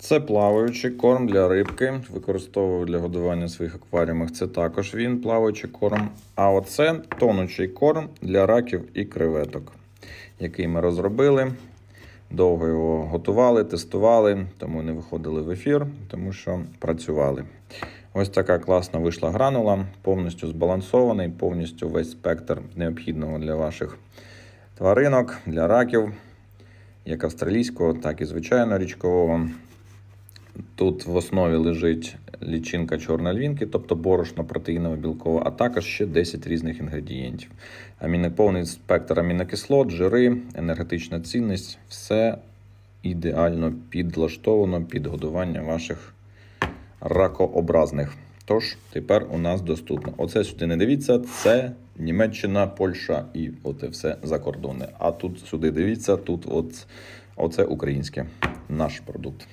Це плаваючий корм для рибки. Використовую для годування в своїх акваріумах. Це також він, плаваючий корм. А оце тонучий корм для раків і креветок, який ми розробили. Довго його готували, тестували, тому не виходили в ефір, тому що працювали. Ось така класна вийшла гранула, повністю збалансований, повністю весь спектр необхідного для ваших тваринок, для раків, як австралійського, так і звичайно річкового. Тут в основі лежить лічинка чорнольвінки, тобто борошно протеїново білкове, а також ще 10 різних інгредієнтів. Аміно, повний спектр амінокислот, жири, енергетична цінність все ідеально підлаштовано під годування ваших ракообразних. Тож тепер у нас доступно. Оце сюди не дивіться, це Німеччина, Польща і оце все закордонне. А тут сюди дивіться, тут от, оце українське, наш продукт.